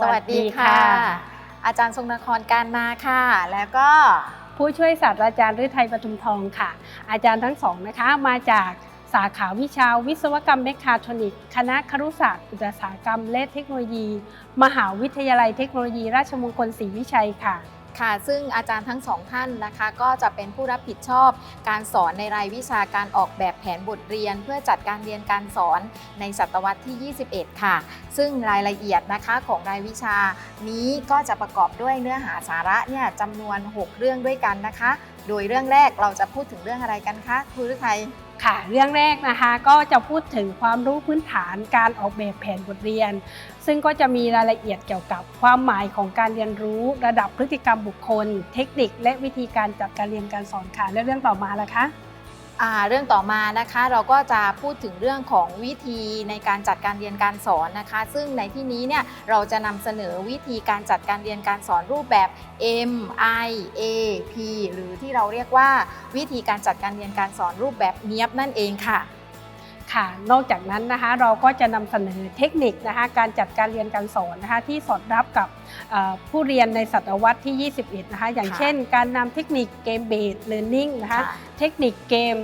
วัสดีค่ะ อาจารย์ทรงนครการนาค่ะ แล้วก็ผู้ช่วยศาสตราจารย์ฤทัยปทุมทองค่ะ อาจารย์ทั้งสองนะคะมาจากสาขาวิชาวิศวกรรมเมคาทรอนิกส์คณะครุศาสตร์อุตสาหกรรม และเทคโนโลยี มหาวิทยาลัยเทคโนโลยี ราชมงคลศรีวิชัยค่ะ ค่ะ ซึ่งอาจารย์ทั้งสองท่านนะคะ ก็จะเป็นผู้รับผิดชอบการสอนในรายวิชาการออกแบบแผนบทเรียน เพื่อจัดการเรียนการสอนในศตวรรษที่ 21 ค่ะ ซึ่งรายละเอียดนะคะของรายวิชานี้ก็จะประกอบด้วยเนื้อหาสาระเนี่ยจำนวน 6 เรื่องด้วยกันนะคะ โดยเรื่องแรกเราจะพูดถึงเรื่องอะไรกันคะครูฤทัย ค่ะ เรื่องแรกนะคะก็จะพูดถึงความรู้พื้นฐานการออกแบบแผนบทเรียน ซึ่งก็จะมีรายละเอียดเกี่ยวกับความหมายของการเรียนรู้ระดับพฤติกรรมบุคคล เทคนิค และวิธีการจัดการเรียนการสอนค่ะและเรื่องต่อมาละคะ เรื่องต่อมานะคะเราก็จะพูดถึงเรื่องของวิธีในการจัดการเรียนการสอนนะคะ ซึ่งในที่นี้เนี่ยเราจะนำเสนอวิธีการจัดการเรียนการสอนรูปแบบ M I A P หรือที่เราเรียกว่าวิธีการจัดการเรียนการสอนรูปแบบเนียบนั่นเองค่ะ ค่ะ นอกจากนั้นนะคะเราก็จะนำเสนอเทคนิคนะคะการจัดการเรียนการสอนนะคะที่สอดรับกับเอ่อผู้เรียนในศตวรรษที่ 21 นะคะอย่างค่ะเช่น การนำเทคนิคเกมเบสเ a ร์น i ิ g นะคะค่ะเทคนิคเกม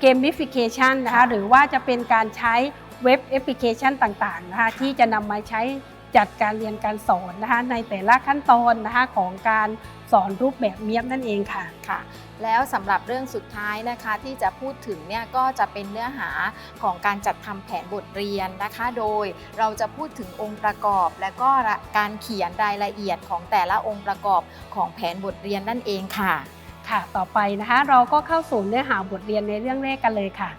เกมมิฟิเคชันนะคะค่ะหรือว่าจะเป็นการใช้เว็บแอปพลิเคชันต่างๆนะคะที่จะนำมาใช้ จัดการเรียนการสอนนะคะในแต่ละขั้นตอนนะคะของการสอนรูปแบบเมียบนั่นเองค่ะค่ะ แล้วสำหรับเรื่องสุดท้ายนะคะที่จะพูดถึงเนี่ยก็จะเป็นเนื้อหาของการจัดทำแผนบทเรียนนะคะ โดยเราจะพูดถึงองค์ประกอบ และก็การเขียนรายละเอียดของแต่ละองค์ประกอบของแผนบทเรียนนั่นเองค่ะ ค่ะ ต่อไปนะคะเราก็เข้าสู่เนื้อหาบทเรียนในเรื่องแรกกันเลยค่ะ